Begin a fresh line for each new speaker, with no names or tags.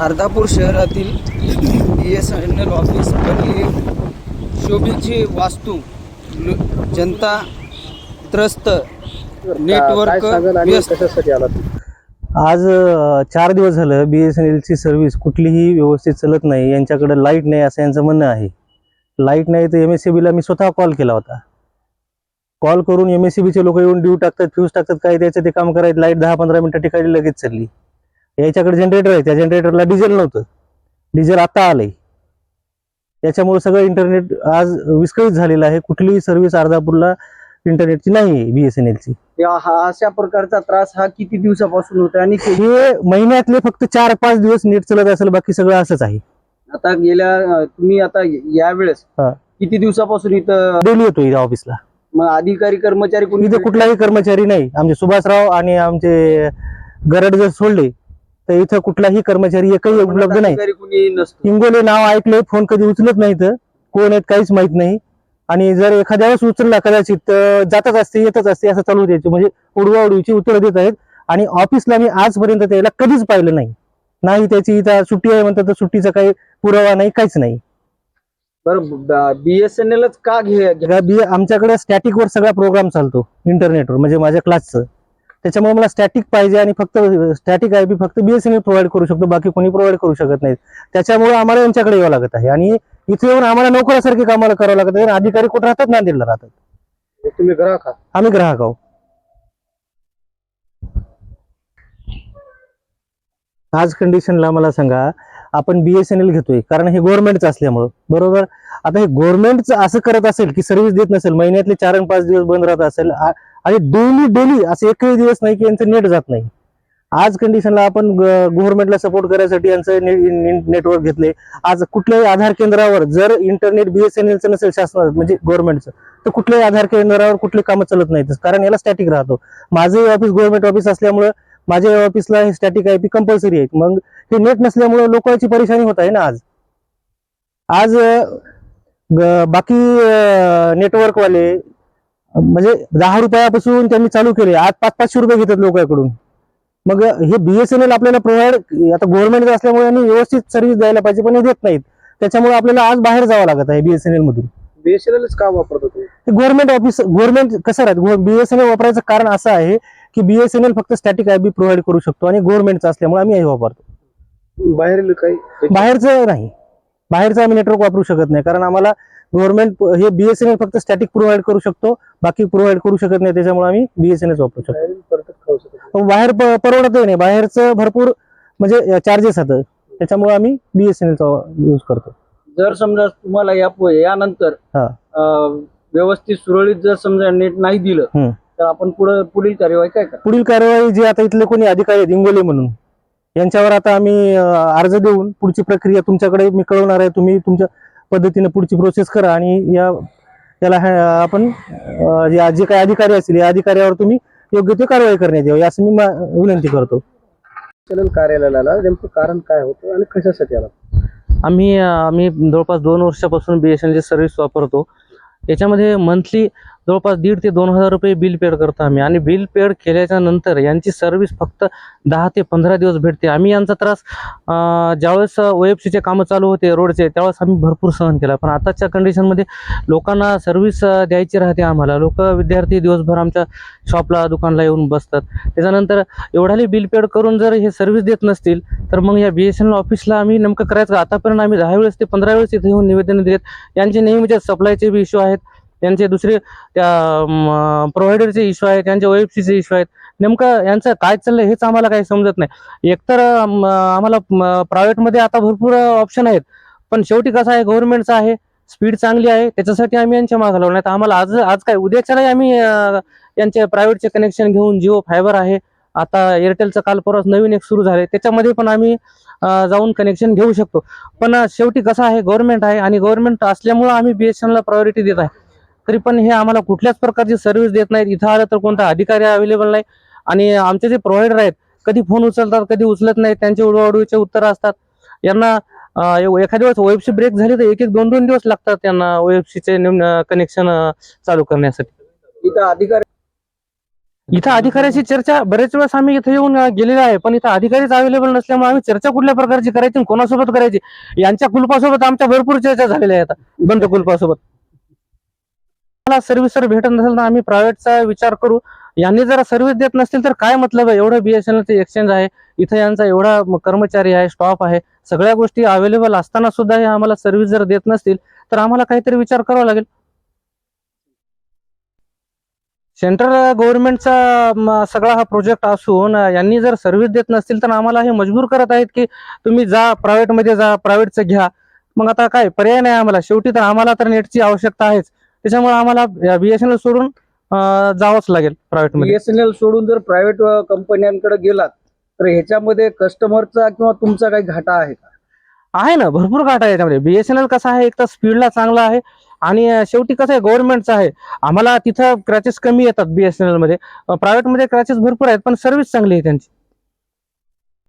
अर्धापूर शहरातील B S N L office बनली शोभेची वास्तू जनता त्रस्त नेटवर्क
आज चार दिवस झालं बी एस एन एलची सर्व्हिस कुठलीही व्यवस्थित चालत नाही यांच्याकडे लाइट नाही असं यांचं म्हणणं आहे. लाइट नाही तर एम एस सी बीला मी स्वतः कॉल केला होता. कॉल करून एम एस सी बीचे लोक येऊन ड्यू टाकतात फ्यूज टाकतात काय त्याचं ते काम करायचं लाइट दहा पंधरा मिनिटं टिकायची लगेच चालली. याच्याकडे जनरेटर आहे. त्या जनरेटरला डिझेल नव्हतं. डिझेल आता आलंय. त्याच्यामुळे सगळं इंटरनेट आज विस्कळीत झालेलं आहे. कुठलीही सर्व्हिस अर्धापूरला इंटरनेटची नाही आहे बी एस एन एलची
या हा अशा प्रकारचा त्रास हा किती दिवसापासून होता आणि
हे महिन्यातले फक्त चार पाच दिवस नेट चालत असेल बाकी सगळं असंच आहे.
आता गेल्या तुम्ही आता यावेळेस. किती दिवसापासून इथं
डेली येतो इथं ऑफिसला
मग अधिकारी कर्मचारी कोणी
इथं कुठलाही कर्मचारी नाही. आमचे सुभाषराव आणि आमचे गरड जर सोडले तर इथं कुठलाही कर्मचारी एकही उपलब्ध नाही. हिंगोले नाव ऐकले फोन कधी उचलत नाहीत. कोण आहेत काहीच माहीत नाही. आणि जर एखाद्या वेळेस उचलला कदाचित तर जातच असते येतच असते असं चालू द्यायचे. म्हणजे उडवा उडवीची उत्तरं देत आहेत. आणि ऑफिसला मी आजपर्यंत त्याला कधीच पाहिलं नाही. नाही त्याची इथं सुट्टी आहे म्हणतात तर सुट्टीचा काही पुरावा नाही काहीच नाही.
बरं बीएसएनएलच का घे
आमच्याकडे स्टॅटिकवर सगळा प्रोग्राम चालतो इंटरनेटवर म्हणजे माझ्या क्लासचं त्याच्यामुळे मला स्टॅटिक पाहिजे आणि फक्त स्टॅटिक आय पी फक्त बीएसएनएल प्रोव्हाइड करू शकतो बाकी कोणी प्रोव्हाइड करू शकत नाहीत. त्याच्यामुळे आम्हाला यांच्याकडे यावं लागत आहे. आणि इथे येऊन आम्हाला नोकरासारखे कामाला करावं लागत आहे. अधिकारी कुठे राहतात? नांदेडला राहतात.
तुम्ही ग्राहक आहात?
आम्ही ग्राहक आहोत. आज कंडिशनला मला सांगा आपण बीएसएनएल घेतोय. कारण हे गव्हर्नमेंटचं असल्यामुळं. बरोबर? आता हे गव्हर्नमेंटचं असं करत असेल की सर्व्हिस देत नसेल महिन्यातले चार आणि पाच दिवस बंद राहत असेल आणि डेली डेली असं एकही दिवस नाही की यांचं नेट जात नाही. आज कंडिशनला आपण गव्हर्नमेंटला सपोर्ट करायसाठी यांचं नेटवर्क घेतले. आज कुठल्याही आधार केंद्रावर जर इंटरनेट बीएसएनएलचं नसेल शासनाचं म्हणजे गव्हर्नमेंटचं तर कुठल्याही आधार केंद्रावर कुठले कामं चालत नाहीत. कारण याला स्टॅटिक राहतो. माझंही ऑफिस गव्हर्नमेंट ऑफिस असल्यामुळं माझ्या ऑफिसला हे स्टॅटिक आय पी कंपल्सरी आहे. मग हे नेट नसल्यामुळे लोकांची परेशानी होत आहे ना आज? आज बाकी नेटवर्कवाले म्हणजे दहा रुपयापासून त्यांनी चालू केले. आज पाच पाचशे रुपये घेतात लोकांकडून मग हे बीएसएनएल आपल्याला प्रोव्हाइड आता गव्हर्नमेंट असल्यामुळे यांनी व्यवस्थित सर्व्हिस द्यायला पाहिजे पण हे देत नाहीत. त्याच्यामुळे आपल्याला आज बाहेर जावं लागत आहे बीएसएनएल मधून.
बीएसएनएलच का वापरतो
गव्हर्नमेंट ऑफिस गव्हर्नमेंट कसं राहतं? बीएसएनएल वापरायचं कारण असं आहे की बीएसएनएल फक्त स्टॅटिक आय बी प्रोव्हाइड करू शकतो आणि गव्हर्नमेंटचं असल्यामुळे आम्ही हे वापरतो.
बाहेरील काही
बाहेरचं नाही. बाहेरचं आम्ही नेटवर्क वापरू शकत नाही कारण आम्हाला गव्हर्नमेंट हे बीएसएनएल फक्त स्टॅटिक प्रोव्हाइड करू शकतो बाकी प्रोव्हाइड करू शकत नाही त्याच्यामुळे आम्ही बीएसएनएल वापरू शकतो. बाहेर परवडतही नाही. बाहेरचं भरपूर म्हणजे चार्जेस आहेत. त्याच्यामुळे आम्ही बीएसएनएलचा यूज करतो.
जर समजा तुम्हाला यानंतर
हा.
व्यवस्थित सुरळीत जर समजा नेट नाही दिलं. तर आपण पुढे पुढील कार्यवाही काय करा?
पुढील कारवाई जे आता इथले कोणी अधिकारी आहेत इंगोले म्हणून यांच्यावर आता आम्ही अर्ज देऊन पुढची प्रक्रिया तुमच्याकडे मी कळवणार आहे तुम्ही तुमच्या पद्धतीने पुढची प्रोसेस करा आणि या याला हा- आपण जे जे काही अधिकारी असतील या अधिकाऱ्यावर तुम्ही योग्य ते कारवाई करण्यात यावी असं मी विनंती करतो.
कार्यालयाला नेमकं कारण काय होतं आणि कशासाठी आला?
आम्ही आम्ही जवळपास दोन वर्षापासून बी एस एन सर्व्हिस वापरतो. याच्यामध्ये मंथली जवळपास दीड ते दोन हजार रुपये बिल पेड करतो आम्ही. आणि बिल पेड केल्याच्यानंतर यांची सर्व्हिस फक्त दहा ते पंधरा दिवस भेटते. आम्ही यांचा त्रास ज्यावेळेस ओ एफ सीचे कामं चालू होते रोडचे त्यावेळेस आम्ही भरपूर सहन केला. पण आताच्या कंडिशनमध्ये लोकांना सर्व्हिस द्यायची राहते आम्हाला. लोक विद्यार्थी दिवसभर आमच्या शॉपला दुकानला येऊन बसतात. त्याच्यानंतर एवढाले बिल पेड करून जर हे सर्व्हिस देत नसतील तर मग या बी एस एन एल ऑफिसला आम्ही नेमकं करायचं आतापर्यंत आम्ही दहा वेळेस ते पंधरा वेळेस इथे येऊन निवेदन दिलेत यांचे नेहमीच्या सप्लायचे बी इश्यू आहेत. त्यांचे दुसरे त्या प्रोव्हायडरचे इश्यू आहेत त्यांचे ओ एफ सीचे इश्यू आहेत. नेमकं यांचं काय चाललंय हेच आम्हाला काही समजत नाही. एकतर आम्हाला प्रायव्हेटमध्ये आता भरपूर ऑप्शन आहेत. पण शेवटी कसं आहे गव्हर्नमेंटचं आहे स्पीड चांगली आहे त्याच्यासाठी आम्ही यांच्या मागे लावलं. नाही तर आम्हाला आज आज काय उद्याच्यालाही आम्ही यांचे प्रायव्हेटचे कनेक्शन घेऊन जिओ फायबर आहे. आता एअरटेलचं काल परवा नवीन एक सुरू झाले त्याच्यामध्ये पण आम्ही जाऊन कनेक्शन घेऊ शकतो. पण शेवटी कसं आहे गव्हर्नमेंट आहे आणि गव्हर्नमेंट असल्यामुळं आम्ही बी एस एनला प्रायोरिटी देत आहे. तरी पण हे आम्हाला कुठल्याच प्रकारची सर्व्हिस देत नाहीत. इथं आलं तर कोणता अधिकारी अवेलेबल नाही. आणि आमचे जे प्रोव्हायडर आहेत कधी फोन उचलतात कधी उचलत नाहीत. त्यांचे उडवाउडवीचे उत्तर असतात. यांना एखाद्या वेळेस ओएफसी ब्रेक झाली तर एक एक दोन दोन दिवस लागतात त्यांना ओएफसीचे कनेक्शन चालू करण्यासाठी.
इथं अधिकारी
इथं अधिकाऱ्याची चर्चा बरेच वेळेस आम्ही इथे येऊन गेलेलो आहे. पण इथं अधिकारीच अवेलेबल नसल्यामुळे आम्ही चर्चा कुठल्या प्रकारची करायची कोणासोबत करायची? यांच्या कुलपासोबत आमच्या भरपूर चर्चा झालेल्या आहेत. आता बंद कुलपासोबत. मला सर्व्हिस जर भेटत नसेल तर आम्ही प्रायव्हेटचा विचार करू. यांनी जर सर्व्हिस देत नसतील तर काय मतलब आहे? एवढं बीएसएनएलचं एक्सचेंज आहे. इथं यांचा एवढा कर्मचारी आहे स्टॉफ आहे. सगळ्या गोष्टी अवेलेबल असताना सुद्धा हे आम्हाला सर्व्हिस जर देत नसतील तर आम्हाला काहीतरी विचार करावा लागेल. सेंट्रल गव्हर्नमेंटचा सगळा हा प्रोजेक्ट असून यांनी जर सर्व्हिस देत नसतील तर आम्हाला हे मजबूर करत आहेत की तुम्ही जा प्रायव्हेटमध्ये जा प्रायव्हेटचं घ्या. मग आता काय? पर्याय नाही आम्हाला. शेवटी तर आम्हाला तर नेटची आवश्यकता आहेच. त्याच्यामुळे आम्हाला बीएसएनएल सोडून जावंच लागेल प्रायव्हेटमध्ये
बीएसएनएल सोडून जर प्रायव्हेट कंपन्यांकडे गेलात तर ह्याच्यामध्ये कस्टमरचा किंवा तुमचा काही घाटा आहे का?
आहे ना भरपूर घाट आहे याच्यामध्ये. बीएसएनएल कसं आहे एक तर स्पीडला चांगला आहे आणि शेवटी कसं आहे गव्हर्नमेंटचं आहे. आम्हाला तिथं क्रॅचेस कमी येतात बीएसएनएलमध्ये. प्रायव्हेटमध्ये क्रॅचेस भरपूर आहेत पण सर्व्हिस चांगली आहे त्यांची.